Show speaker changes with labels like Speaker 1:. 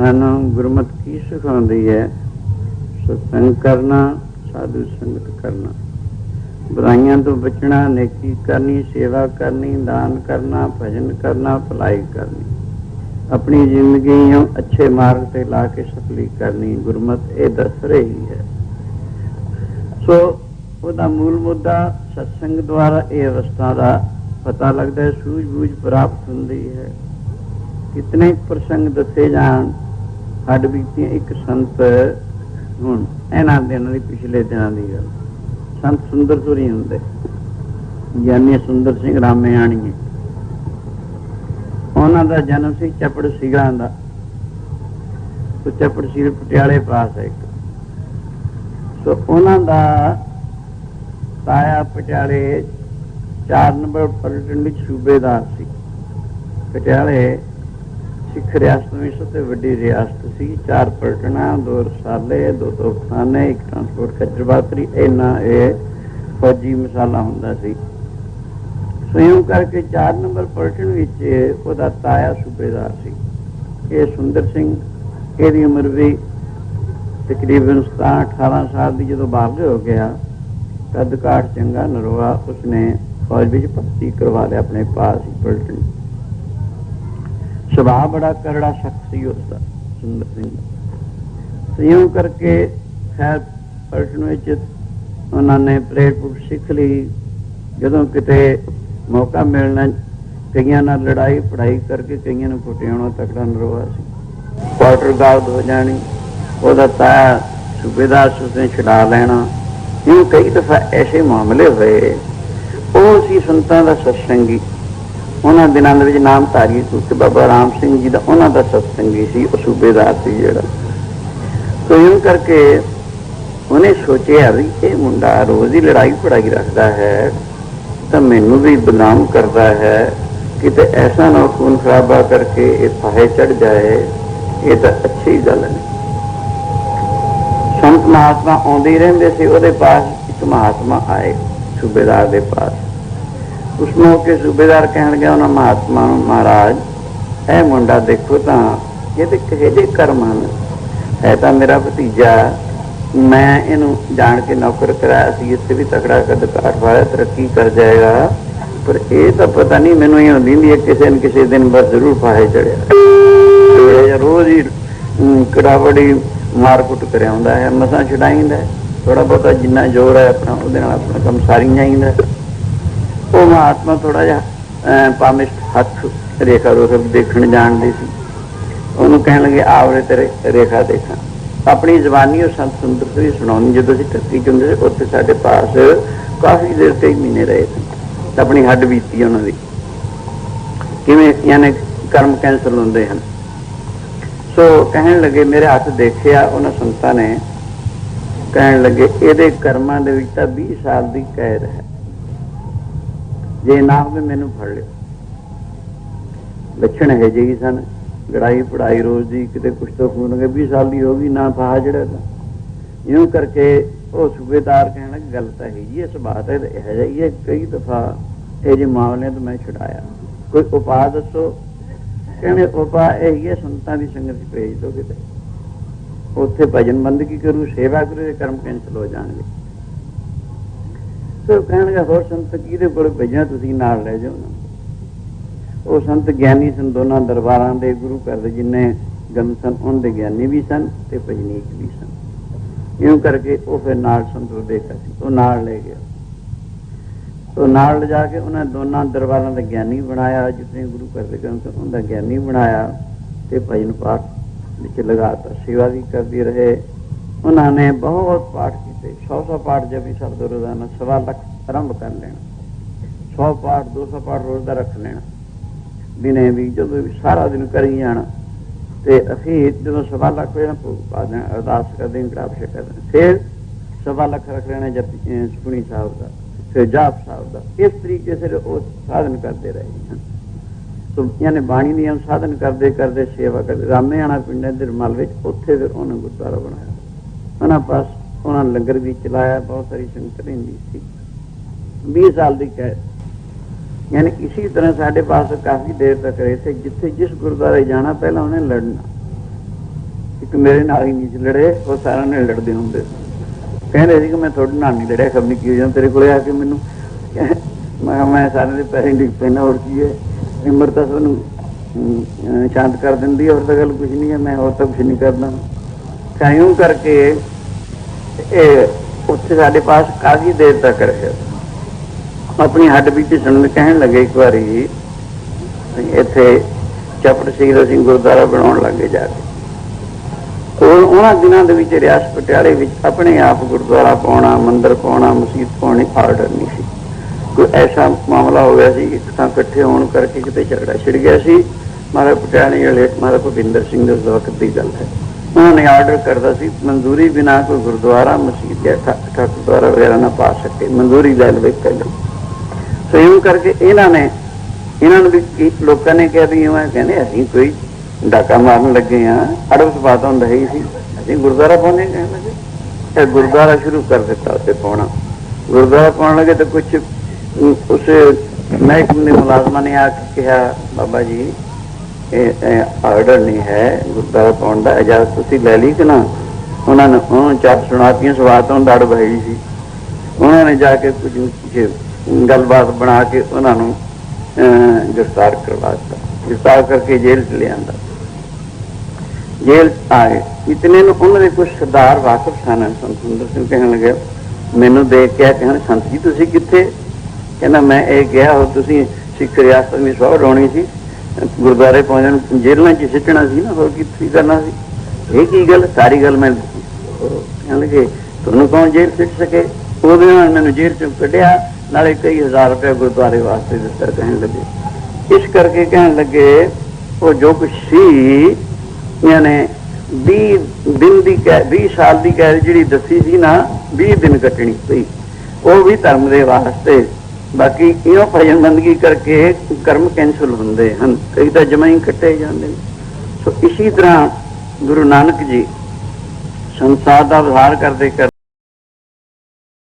Speaker 1: ਸਾਨੂੰ ਗੁਰਮਤਿ ਕੀ ਸਿਖਾਉਂਦੀ ਹੈ? ਸਤਸੰਗ ਕਰਨਾ, ਸਾਧੂ ਸੰਗਤ ਕਰਨਾ। ਬੁਰਾਈਆਂ ਤੋਂ ਬਚਣਾ, ਨੇਕੀ ਕਰਨੀ, ਸੇਵਾ ਕਰਨੀ, ਦਾਨ ਕਰਨਾ, ਭਜਨ ਕਰਨਾ, ਭਲਾਈ ਕਰਨੀ। ਆਪਣੀ ਜ਼ਿੰਦਗੀ ਨੂੰ ਅੱਛੇ ਮਾਰਗ ਤੇ ਲਾ ਕੇ ਸਫਲੀ ਕਰਨੀ ਗੁਰਮਤ ਇਹ ਦੱਸ ਰਹੀ ਹੈ। ਸੋ ਉਹਦਾ ਮੂਲ ਮੁੱਦਾ ਸਤਸੰਗ ਦੁਆਰਾ ਇਹ ਅਵਸਥਾ ਦਾ ਪਤਾ ਲੱਗਦਾ ਹੈ, ਸੂਝ-ਬੂਝ ਪ੍ਰਾਪਤ ਹੁੰਦੀ ਹੈ। ਕਿਤਨੇ ਪ੍ਰਸੰਗ ਦੱਸੇ ਜਾਣ ਹੱਡ ਬੀਤੀਆਂ ਇੱਕ ਸੰਤ ਹੁਣ। ਇਹਨਾਂ ਦਿਨਾਂ ਦੀ ਪਿਛਲੇ ਦਿਨਾਂ ਦੀ ਗੱਲ। ਸੰਤ ਸੁੰਦਰ ਸੁਰੀ ਹੁੰਦੇ। ਗਿਆਨੀ ਸੁੰਦਰ ਸਿੰਘ ਰਾਮਿਆਣੀਏ। ਉਹਨਾਂ ਦਾ ਜਨਮ ਸੀ ਚਪੜ ਸਿੰਘਾਂ ਦਾ। ਸੋ ਚਪੜ ਸਿੰਘ ਪਟਿਆਲੇ ਪਾਸ ਹੈ ਇੱਕ। ਸੋ ਉਹਨਾਂ ਦਾ ਤਾਇਆ ਪਟਿਆਲੇ 4 ਨੰਬਰ ਪਲਟਨ ਵਿੱਚ ਸੂਬੇਦਾਰ ਸੀ। ਪਟਿਆਲੇ ਸਿੱਖ ਰਿਆਸਤ ਵਿੱਚ ਸਭ ਤੋਂ ਵੱਡੀ ਰਿਆਸਤ ਸੀ। ਚਾਰ ਪਲਟਣਾ, ਦੋ ਰਸਾਲੇ, ਦੋ ਤੋਪਖਾਨੇ, ਇੱਕ ਟਰਾਂਸਪੋਰਟ ਖੱਜਰਬਾਤਰੀ ਇਹਨਾਂ ਇਹ ਫੌਜੀ ਮਸਾਲਾ ਹੁੰਦਾ ਸੀ। ਸੋ ਕਰਕੇ 4 ਨੰਬਰ ਪਲਟਨ ਵਿੱਚ ਉਹਦਾ ਤਾਇਆ ਸੂਬੇਦਾਰ ਸੀ। ਇਹ ਸੁੰਦਰ ਸਿੰਘ, ਇਹਦੀ ਉਮਰ ਵੀ ਤਕਰੀਬਨ 17 18 ਸਾਲ ਦੀ ਜਦੋਂ ਬਾਲਗ ਹੋ ਗਿਆ ਕੱਦ ਕਾਠ ਚੰਗਾ ਨਰਵਾ ਉਸਨੇ ਫੌਜ ਵਿੱਚ ਭਰਤੀ ਕਰਵਾ ਲਿਆ ਆਪਣੇ ਪਾਸ ਹੀ ਪਲਟਣ। ਸੁਭਾਅ ਬੜਾ ਕਰੜਾ ਸਖਤ ਸੀ ਉਸਦਾ ਸੁੰਦਰ ਸਿੰਘ ਦਾ। ਸੰਯੋਗ ਕਰਕੇ ਖੈਰ ਪਲਟਨ ਵਿੱਚ ਉਹਨਾਂ ਨੇ ਪ੍ਰੇਰਪੁਰ ਸਿੱਖ ਲਈ। ਜਦੋਂ ਕਿਤੇ ਮੌਕਾ ਮਿਲਣਾ, ਕਈਆਂ ਨਾਲ ਲੜਾਈ ਪੜਾਈ ਕਰਕੇ ਕਈਆਂ ਨੂੰ ਕੁੱਟਿਆਉਣਾ ਤਕੜਾ ਨਰਵਾ ਸੀ। ਕੁਆਟਰ ਗਾਰਡ ਹੋ ਜਾਣੀ, ਉਹਦਾ ਤਾਇਆ ਸੂਬੇਦਾਰ ਉਸਨੇ ਛਡਾ ਲੈਣਾ। ਇਹ ਕਈ ਦਫਾ ਐਸੇ ਮਾਮਲੇ ਹੋਏ, ਉਹ ਸੀ ਸੰਤਾਂ ਦਾ ਸਤਸੰਗੀ। ਉਹਨਾਂ ਦਿਨਾਂ ਦੇ ਵਿੱਚ ਨਾਮ ਧਾਰੀ ਸੁਖ ਬਾਬਾ ਰਾਮ ਸਿੰਘ ਜੀ ਦਾ ਉਹਨਾਂ ਦਾ ਸਤਸੰਗੀ ਸੀ, ਉਹ ਸੂਬੇਦਾਰ ਸੀ ਜਿਹੜਾ। ਸੋ ਇਹ ਕਰਕੇ ਉਹਨੇ ਸੋਚਿਆ ਵੀ ਇਹ ਮੁੰਡਾ ਰੋਜ਼ ਹੀ ਲੜਾਈ ਪੜਾਈ ਰੱਖਦਾ ਹੈ, ਤਾਂ ਮੈਨੂੰ ਵੀ ਬਦਨਾਮ ਕਰਦਾ ਹੈ, ਕਿਤੇ ਐਸਾ ਨਾ ਖੂਨ ਖਰਾਬਾ ਕਰਕੇ ਇਹ ਫਾਹੇ ਚੜ ਜਾਏ, ਇਹ ਤਾਂ ਅੱਛੀ ਗੱਲ ਨਹੀਂ। ਸੰਤ ਮਹਾਤਮਾ ਆਉਂਦੇ ਰਹਿੰਦੇ ਸੀ, ਉਹਦੇ ਪਾਸ ਇੱਕ ਮਹਾਤਮਾ ਆਏ, ਸੂਬੇਦਾਰ ਦੇ ਪਾਸ। ਉਸ ਮੌਕੇ ਸੂਬੇਦਾਰ ਕਹਿਣ ਗਿਆ ਉਹਨਾਂ ਮਹਾਤਮਾ ਨੂੰ, ਮਹਾਰਾਜ, ਇਹ ਮੁੰਡਾ ਦੇਖੋ ਤਾਂ, ਇਹਦੇ ਕਹੇ ਕਰਮ ਹਨ? ਹੈ ਤਾਂ ਮੇਰਾ ਭਤੀਜਾ ਮੈਂ ਇਹਨੂੰ ਜਾਣ ਕੇ ਨੌਕਰ ਕਰਾਇਆ ਸੀ, ਇੱਥੇ ਵੀ ਤਕੜਾ ਕੱਦ ਵਾਲਾ, ਤਰੱਕੀ ਕਰ ਜਾਏਗਾ। ਪਰ ਇਹ ਤਾਂ ਪਤਾ ਨਹੀਂ ਮੈਨੂੰ ਇਹ ਹੁੰਦੀ ਨਹੀਂ ਕਿਸੇ न ਕਿਸੇ ਦਿਨ ਬਸ ਜ਼ਰੂਰ ਫਾਹੇ ਚੜਿਆ ਤੇ ਰੋਜ਼ ਹੀ ਕੜਾਵੜੀ ਮਾਰ ਕੁੱਟ ਕਰ ਹੈ। ਮਸਾਂ ਛਡਾਈਂਦਾ ਥੋੜਾ ਬਹੁਤਾ ਜਿੰਨਾ ਜ਼ੋਰ ਹੈ ਆਪਣਾ, ਉਹਦੇ ਨਾਲ ਆਪਣਾ ਕੰਮ ਸਾਰੀ ਜਾਈਂਦਾ ਉਹ ਮਹਾਤਮਾ ਥੋੜਾ ਜਿਹਾ ਅਹ, ਪਾਮਿਸ਼ਟ ਹੱਥ ਰੇਖਾ ਰੋਖ ਦੇਖਣ ਜਾਣਦੇ ਸੀ। ਉਹਨੂੰ ਕਹਿਣ ਲੱਗੇ ਆਵਰੇ ਤੇਰੇ ਰੇਖਾ ਦੇਖਾਂ। ਆਪਣੀ ਜ਼ਬਾਨੀ ਉਹ ਸੰਤ ਸੁੰਦਰ ਤੋਂ ਸੁਣਾਉਣੀ ਜਦੋਂ ਅਸੀਂ ਟੱਕੀ ਚ ਉੱਥੇ ਸਾਡੇ ਪਾਸ ਕਾਫੀ ਦੇਰ ਕਈ ਮਹੀਨੇ ਰਹੇ ਤਾਂ ਆਪਣੀ ਹੱਡ ਬੀਤੀ ਉਹਨਾਂ ਦੀ। ਕਿਵੇਂ ਯਾਨੀ ਕਰਮ ਕੈਂਸਲ ਹੁੰਦੇ ਹਨ। ਸੋ ਕਹਿਣ ਲੱਗੇ ਮੇਰੇ ਹੱਥ ਦੇਖਿਆ ਉਹਨਾਂ ਸੰਤਾਂ ਨੇ। ਕਹਿਣ ਲੱਗੇ ਇਹਦੇ ਕਰਮਾਂ ਦੇ ਵਿੱਚ ਤਾਂ 20 ਸਾਲ ਦੀ ਕੈਦ ਹੈ। ਜੇ ਨਾ ਹੋਵੇ ਮੈਨੂੰ ਫੜ ਲਿਓ। ਲੱਛਣ ਹੈ ਜਿਹੀ ਸਨ। ਲੜਾਈ ਪੜਾਈ ਰੋਜ਼ ਦੀ ਕਿਤੇ ਕੁਛ ਤੋਂ ਖੂਨ 20 ਸਾਲ ਦੀ ਹੋ ਗਈ, ਨਾ ਫਾਹ ਜਿਹੜਾ ਤਾਂ। ਇਉਂ ਕਰਕੇ ਉਹ ਸੂਬੇਦਾਰ ਕਹਿਣ ਲੱਗੇ, ਗੱਲ ਤਾਂ ਹੈ ਜੀ ਇਸ ਬਾਤ ਹੈ, ਇਹ ਜਾਈਏ ਕਈ ਦਫਾ ਇਹ ਜੇ ਮਾਮਲੇ ਤੋਂ ਮੈਂ ਛੁਡਾਇਆ। ਕੋਈ ਉਪਾਅ ਦੱਸੋ? ਕਹਿੰਦੇ ਉਪਾਅ ਇਹ ਹੀ ਹੈ ਸੰਤਾਂ ਦੀ ਸੰਗਤ ਚ ਭੇਜ ਦੋ ਕਿਤੇ। ਉੱਥੇ ਭਜਨ ਬੰਦਗੀ ਕਰੂ, ਸੇਵਾ ਕਰੂ ਤੇ ਕਰਮ ਕੈਂਸਲ ਹੋ ਜਾਣਗੇ। ਸੋ ਕਹਿਣਗੇ, ਹੋਰ ਸੰਤ ਕਿਹਦੇ ਕੋਲ ਭੇਜਾਂ, ਤੁਸੀਂ ਨਾਲ ਲੈ ਜਾਓ ਉਹ ਸੰਤ ਗਿਆਨੀ ਸਨ, ਦੋਨਾਂ ਦਰਬਾਰਾਂ ਦੇ ਗੁਰੂ ਘਰ ਦੇ ਜਿੰਨੇ ਗੰਮ ਸਨ ਉਹਨਾਂ ਗਿਆਨੀ ਵੀ ਸਨ ਤੇ ਭਜਨੀਕ ਵੀ ਸਨ। ਇਉਂ ਕਰਕੇ ਉਹ ਫਿਰ ਨਾਲ ਸੰਤ ਨੂੰ ਦੇਖਿਆ ਸੀ, ਉਹ ਨਾਲ ਲੈ ਗਿਆ। ਉਹ ਨਾਲ ਲਿਜਾ ਕੇ ਉਹਨਾਂ ਦੋਨਾਂ ਦਰਬਾਰਾਂ ਦਾ ਗਿਆਨੀ ਬਣਾਇਆ ਜਿਸਨੇ ਗੁਰੂ ਘਰ ਦੇ ਗੰਮ ਸਨ, ਉਹਦਾ ਗਿਆਨੀ ਬਣਾਇਆ ਤੇ ਭਜਨ ਪਾਠ ਵਿੱਚ ਲਗਾਤਾਰ ਸੇਵਾ ਵੀ ਕਰਦੇ ਰਹੇ। ਉਹਨਾਂ ਨੇ ਬਹੁਤ ਪਾਠ ਕੀਤੇ 100 100 ਪਾਠ ਜਪੀ ਸ਼ਬਦ ਰੋਜ਼ਾਨਾ ਸਵਾ ਲੱਖ ਆਰੰਭ ਕਰ ਲੈਣਾ 100 ਪਾਠ 200 ਪਾਠ ਰੋਜ਼ ਦਾ ਰੱਖ ਲੈਣਾ ਦਿਨੇ ਵੀ ਜਦੋਂ ਵੀ ਸਾਰਾ ਦਿਨ ਕਰੀ ਜਾਣਾ ਤੇ ਅਖੀਰ ਜਦੋਂ ਸਵਾ ਲੱਖ ਹੋਇਆ ਭੋਗ ਪਾ ਦੇਣਾ ਅਰਦਾਸ ਕਰਦੇ ਗ੍ਰਾਫ ਸ਼ੇ ਕਰਦੇ ਫਿਰ ਸਵਾ ਲੱਖ ਰੱਖ ਲੈਣਾ ਜਪ ਅਹ ਸਾਹਿਬ ਦਾ ਫਿਰ ਜਾਪ ਸਾਹਿਬ ਦਾ ਇਸ ਤਰੀਕੇ ਸਿਰ ਉਹ ਸਾਧਨ ਕਰਦੇ ਰਹੇ ਹਨ ਸੋ ਯਾਨੀ ਬਾਣੀ ਦੀ ਸਾਧਨ ਕਰਦੇ ਕਰਦੇ ਸੇਵਾ ਕਰਦੇ ਰਾਮੇ ਆਣਾ ਪਿੰਡ ਦੇ ਰਮਲ ਵਿੱਚ ਉੱਥੇ ਫਿਰ ਉਹਨੇ ਗੁਰਦੁਆਰਾ ਬਣਾਇਆ ਉਹਨਾਂ ਪਾਸ ਉਹਨਾਂ ਲੰਗਰ ਵੀ ਚਲਾਇਆ, ਬਹੁਤ ਸਾਰੀ ਸੰਗਤ ਰਹਿੰਦੀ ਸੀ। 20 ਸਾਲ ਦੀ ਕੈਦ। ਯਾਨੀ ਇਸੇ ਤਰ੍ਹਾਂ ਸਾਡੇ ਪਾਸ ਕਾਫੀ ਦੇਰ ਤੱਕ ਰਹੇ ਥੇ ਜਿੱਥੇ ਜਿਸ ਗੁਰਦੁਆਰੇ ਜਾਣਾ, ਪਹਿਲਾਂ ਉਹਨੇ ਲੜਨਾ। ਇੱਕ ਮੇਰੇ ਨਾਲ ਹੀ ਨਹੀਂ ਲੜੇ, ਉਹ ਸਾਰਿਆਂ ਨਾਲ ਲੜਦੇ ਹੁੰਦੇ ਕਹਿੰਦੇ ਸੀ ਕਿ ਮੈਂ ਤੁਹਾਡੇ ਨਾਲ ਨਹੀਂ ਲੜਿਆ, ਖਬਰ ਕੀ ਜਾਂ ਤੇਰੇ ਕੋਲੇ ਆ ਕੇ ਮੈਨੂੰ ਮੈਂ ਕਿਹਾ, ਮੈਂ ਸਾਰਿਆਂ ਦੇ ਪੈਸੇ ਡਿੱਗ ਪੈਣਾ ਹੋਰ ਕੀ ਹੈ? ਇਮਰ ਤਾਂ ਸਾਨੂੰ ਸ਼ਾਂਤ ਕਰ ਦਿੰਦੀ ਹੈ, ਹੋਰ ਤਾਂ ਗੱਲ ਕੁਝ ਨਹੀਂ ਹੈ, ਮੈਂ ਹੋਰ ਤਾਂ ਕੁਝ ਨਹੀਂ ਕਰਦਾ। ਕਾਇਉਂ ਕਰਕੇ ਇਹ ਉੱਥੇ ਸਾਡੇ ਪਾਸ ਕਾਫੀ ਦੇਰ ਤੱਕ ਰਿਹਾ। ਆਪਣੀ ਹੱਡ ਬੀਤੀ ਸੁਣਨ ਕਹਿਣ ਲੱਗੇ ਇੱਕ ਵਾਰੀ ਇੱਥੇ ਚਪੜ ਸਿੰਘ ਅਸੀਂ ਗੁਰਦੁਆਰਾ ਬਣਾਉਣ ਲੱਗੇ ਜਾ ਕੇ। ਉਹ ਉਹਨਾਂ ਦਿਨਾਂ ਦੇ ਵਿੱਚ ਰਿਆਸਤ ਪਟਿਆਲੇ ਵਿੱਚ ਆਪਣੇ ਆਪ ਗੁਰਦੁਆਰਾ ਪਾਉਣਾ, ਮੰਦਿਰ ਪਾਉਣਾ, ਮਸਜਿਦ ਪਾਉਣੀ ਆਰਡਰ ਨਹੀਂ ਸੀ। ਕੋਈ ਐਸਾ ਮਾਮਲਾ ਹੋ ਗਿਆ ਸੀ, ਇੱਕ ਤਾਂ ਇਕੱਠੇ ਹੋਣ ਕਰਕੇ ਕਿਤੇ ਝਗੜਾ ਛਿੜ ਗਿਆ ਸੀ। ਮਹਾਰਾਜ ਪਟਿਆਲੇ ਵਾਲੇ, ਮਹਾਰਾਜ ਭੁਪਿੰਦਰ ਸਿੰਘ ਦੇ ਵਕਤ ਦੀ ਗੱਲ ਹੈ। ਉਹਨਾਂ ਆਰਡਰ ਕਰਦਾ ਸੀ, ਮਨਜ਼ੂਰੀ ਬਿਨਾ ਕੋਈ ਗੁਰਦੁਆਰਾ, ਮਸਜਿਦ ਜਾਂ ਠਾ- ਵਗੈਰਾ ਨਾ ਪਾ ਸਕੇ, ਮਨਜ਼ੂਰੀ ਲੈ ਲਵੇ ਪਹਿਲਾਂ। ਸੋ ਇਉਂ ਕਰਕੇ ਇਹਨਾਂ ਨੇ, ਇਹਨਾਂ ਨੂੰ ਵੀ ਲੋਕਾਂ ਨੇ ਕਿਹਾ ਵੀ ਇਉਂ ਕਹਿੰਦੇ, ਅਸੀਂ ਕੋਈ ਡਾਕਾ ਮਾਰਨ ਲੱਗੇ ਆ ਅੜਵਸ ਬਾਤ ਹੁੰਦਾ ਹੀ ਸੀ। ਅਸੀਂ ਗੁਰਦੁਆਰਾ ਪਾਉਣੇ ਕਹਿਣ ਲੱਗੇ ਇਹ ਗੁਰਦੁਆਰਾ ਸ਼ੁਰੂ ਕਰ ਦਿੱਤਾ ਉੱਥੇ ਪਾਉਣਾ। ਗੁਰਦੁਆਰਾ ਪਾਉਣ ਲੱਗੇ ਤਾਂ ਕੁਝ ਉਸ ਮਹਿਕਮੇ ਦੇ ਮੁਲਾਜ਼ਮਾਂ ਨੇ ਆ ਕੇ ਕਿਹਾ, ਬਾਬਾ ਜੀ ਇਹ ਆਰਡਰ ਨਹੀਂ ਹੈ। ਗੁਰਦੁਆਰਾ ਪਾਉਣ ਦਾ ਇਜਾਜ਼ਤ ਤੁਸੀਂ ਲੈ ਲਈ ਕਿ ਨਾ? ਉਹਨਾਂ ਨੇ ਉਹਨਾਂ ਚਾਰ ਸੁਣਾਤੀਆਂ ਸਵਾਤਾਂ ਡੜ ਬਹੀ ਸੀ। ਉਹਨਾਂ ਨੇ ਜਾ ਕੇ ਕੁਝ ਗੱਲਬਾਤ ਬਣਾ ਕੇ ਉਹਨਾਂ ਨੂੰ ਗ੍ਰਿਫਤਾਰ ਕਰਵਾ ਦਿੱਤਾ। ਗ੍ਰਿਫਤਾਰ ਕਰਕੇ ਜੇਲ੍ਹ ਚ ਲਿਆਂਦਾ। ਜੇਲ੍ਹ 'ਚ ਆਏ। ਇਤਨੇ ਨੂੰ ਉਹਨਾਂ ਦੇ ਕੁਝ ਸਰਦਾਰ ਵਾਕਫ ਸਨ, ਸੰਤ ਸੁੰਦਰ ਸਿੰਘ ਕਹਿਣ ਲੱਗੇ, ਮੈਨੂੰ ਦੇਖ ਕੇ ਕਹਿਣ, ਸੰਤ ਜੀ, ਤੁਸੀਂ ਕਿੱਥੇ? ਕਹਿੰਦਾ, ਮੈਂ ਇਹ ਗਿਆ ਹੋ ਤੁਸੀਂ ਸਿੱਖ ਰਿਆਸਤ ਵਿੱਚ ਸਵਾਹ ਰੋਣੀ ਸੀ। ਗੁਰਦੁਆਰੇ ਪਹੁੰਚਣ ਜੇਲ੍ਹਾਂ 'ਚ ਸਿੱਟਣਾ ਸੀ ਨਾ, ਹੋਰ ਕੀ ਕਰਨਾ ਸੀ? ਇਹ ਕੀ ਗੱਲ? ਸਾਰੀ ਗੱਲ ਮੈਂ ਕਹਿਣ ਲੱਗੇ, ਤੁਹਾਨੂੰ ਕੌਣ ਜੇਲ੍ਹ ਸਿੱਟ ਸਕੇ? ਉਹਦੇ ਨਾਲ ਮੈਨੂੰ ਜੇਲ੍ਹ ਚੋਂ ਕੱਢਿਆ, ਨਾਲੇ ਕਈ ਹਜ਼ਾਰ ਰੁਪਏ ਗੁਰਦੁਆਰੇ ਵਾਸਤੇ ਦਿੱਤਾ ਕਹਿਣ ਲੱਗੇ। ਇਸ ਕਰਕੇ ਕਹਿਣ ਲੱਗੇ, ਉਹ ਜੋ ਕੁਛ ਸੀ, ਯਾਨੀ 20 ਦਿਨ ਦੀ ਕੈ 20 ਸਾਲ ਦੀ ਕੈਦ ਜਿਹੜੀ ਦੱਸੀ ਸੀ ਨਾ 20 ਦਿਨ ਕੱਟਣੀ ਪਈ। ਉਹ ਵੀ ਧਰਮ ਦੇ ਵਾਸਤੇ ਬਾਕੀ ਇਹੋ ਭਜਨ ਬੰਦਗੀ ਕਰਕੇ ਕਰਮ ਕੈਂਸਲ ਹੁੰਦੇ ਹਨ। ਕਈ ਤਾਂ ਜਮਾਂ ਹੀ ਕੱਟੇ ਜਾਂਦੇ ਨੇ। ਸੋ ਇਸੇ ਤਰ੍ਹਾਂ ਗੁਰੂ ਨਾਨਕ ਜੀ ਸੰਸਾਰ ਦਾ ਵਿਹਾਰ ਕਰਦੇ ਕਰ